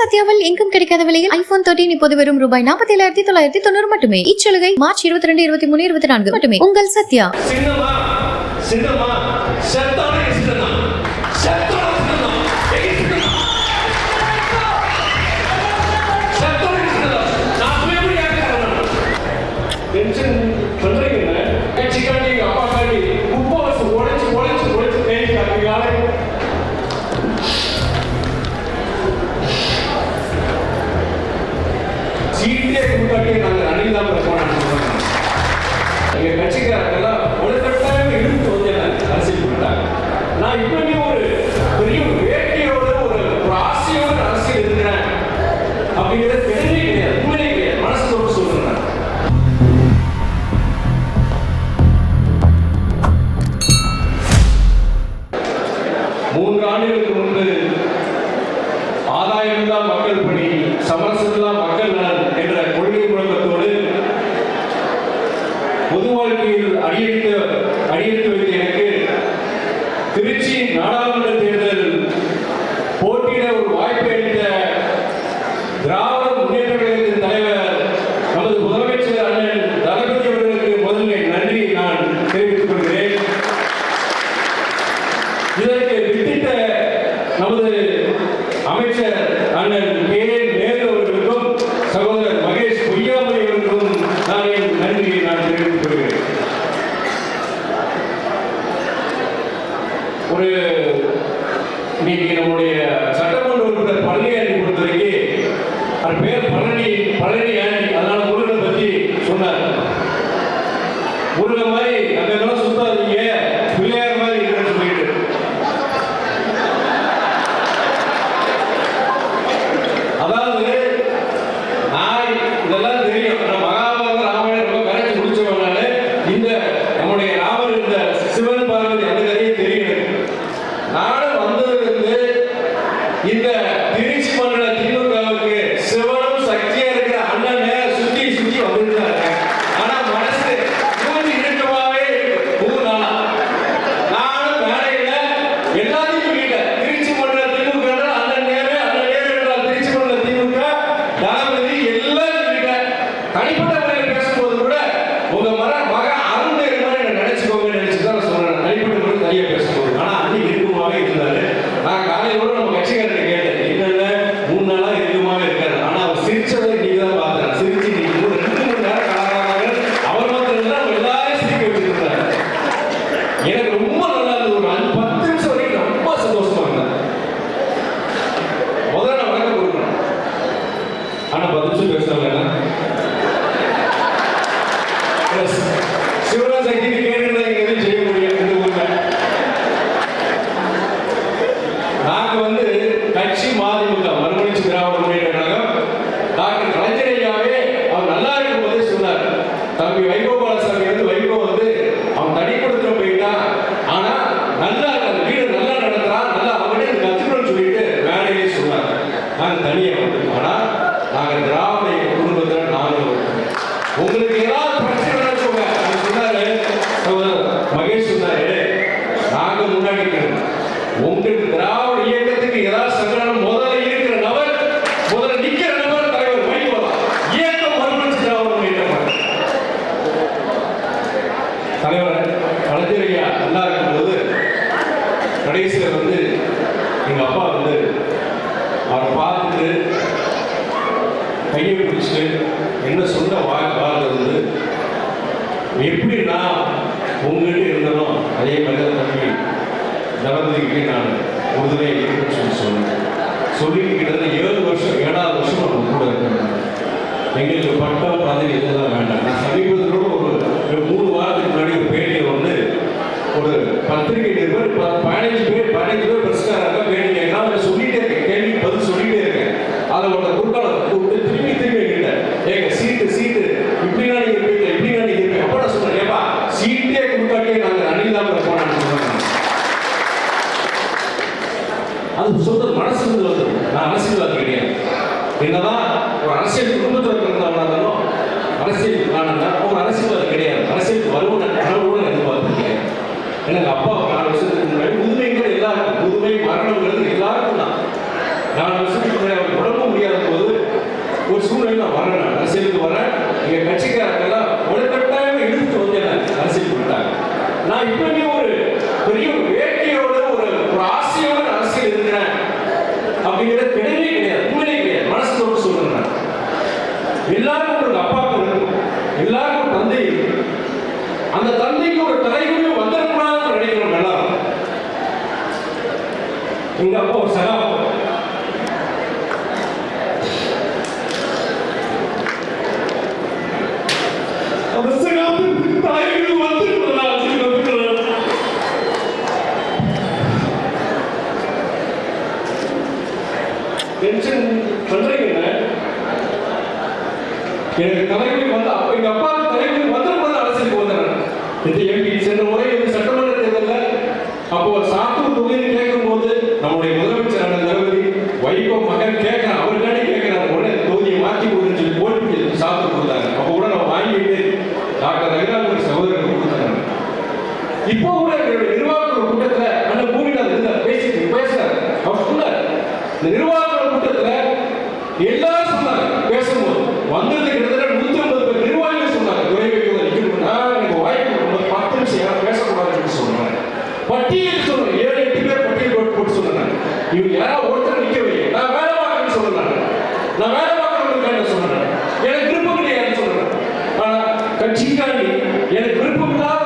சத்யாவில் எங்கும் கிடைக்காத விலையில் ஐபோன் தேர்ட்டின் இப்போது வரும் ரூபாய் நாற்பத்தி ஏழாயிரத்தி தொள்ளாயிரத்தி தொண்ணூறு மட்டுமே இச்சலுகை மார்ச் இருபத்தி ரெண்டு இருபத்தி மூணு இருபத்தி நான்கு மட்டுமே உங்கள் சத்யா ஒரு இன்னைக்கு நம்முடைய இந்த திரிஷ் மண்டல Dios. நாங்கள் முன்னாடி உங்கள் திராவிட இயக்கத்துக்கு ஏதாவது சங்கடம் முதல்ல இருக்கிற நபர் முதல்ல நிக்கிற நபர் தலைவர் வைகோ இயக்கம் மறுமணி திராவிட இயக்கம் தலைவர் கலைஞரையா நல்லா இருக்கும் போது கடைசியில் வந்து எங்க அப்பா வந்து அவரை பார்த்துட்டு கையை பிடிச்சிட்டு என்ன சொந்த வார்த்தை வந்து எப்படி நான் உங்ககிட்ட இருந்தனோ அதே மாதிரி தம்பி. நடந்ததுக்கு நான் உறுதுணையாக இருக்குன்னு சொல்லி சொன்னேன். சொல்லி கிட்டத்தட்ட ஏழு வருஷம் ஏழாவது வருஷம் நம்ம கூட இருக்கேன் எங்களுக்கு பட்டா பதவி இதெல்லாம் வேண்டாம். நான் சமீபத்தில் ஒரு மூணு வாரத்துக்கு முன்னாடி ஒரு பேட்டியை வந்து ஒரு பத்திரிகை நிருபர் பதினஞ்சு பேர் பதினஞ்சு பேர் பிரஸ்காரம் அரசியல் ஆனா ஒரு அரசியல்வாதி கிடையாது. அரசியல் வருவன கனவுடன் எதிர்பார்த்துருக்கேன் எனக்கு அப்பா நாலு வருஷத்துக்கு முன்னாடி முதுமைகள் எல்லாருக்கும் முதுமை மரணங்கிறது எல்லாருக்கும் தான். நாலு வருஷத்துக்கு முன்னாடி அவர் உடம்பு முடியாத போது ஒரு சூழ்நிலை நான் வரேன் அரசியலுக்கு வரேன் எங்கள் கட்சிக்காரங்கெல்லாம் ஒரு கட்டாயம் எடுத்து வந்து என்ன அரசியல் பண்ணிட்டாங்க நான் இப்போ எங்க அப்பா ஒரு சகா டென்ஷன் பண்றீங்க எனக்கு தலைவலி வந்து அப்ப எங்க அப்பா தலைவலி நம்முடைய முதலமைச்சரான திரௌபதி வைகோ மகன் கேட்கிறான் அவருக்காண்டி கேட்கிறாங்க உடனே தொகுதியை மாற்றி கொடுன்னு சொல்லி போட்டு சாப்பிட்டு கொடுத்தாங்க. அப்போ கூட நான் வாங்கிட்டு டாக்டர் ரகுராஜ் சகோதரருக்கு கொடுத்தாங்க இப்போ இவர் யாராவது ஒருத்தர் நிக்க நான் வேலை பார்க்கணும்னு சொல்லலாம் நான் வேலை பார்க்கணும்னு சொல்றேன். எனக்கு விருப்பம் கிடையாதுன்னு சொல்றேன். ஆனா கட்சிக்காரன் எனக்கு விருப்பம் தான்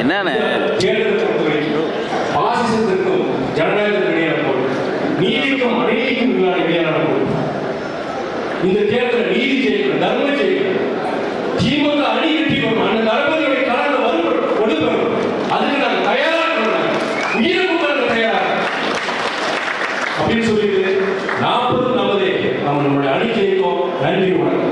என்னன்னு பாசிசத்திற்கும் ஜனநாயகத்திற்கும் இடையிலான போர் நீதிக்கும் இந்த தேர்தலில் நீதி ஜெயிக்கணும் தர்மம் ஜெயிக்கணும் திமுக அணி அந்த தர்மங்களுடைய கலந்து வரும் கொடுக்கணும் அதுக்கு நாங்கள் தயாராக. அப்படின்னு சொல்லிட்டு நாற்பது நமதே நம்ம நம்மளுடைய அணி ஜெயிக்கும் நன்றி வணக்கம்.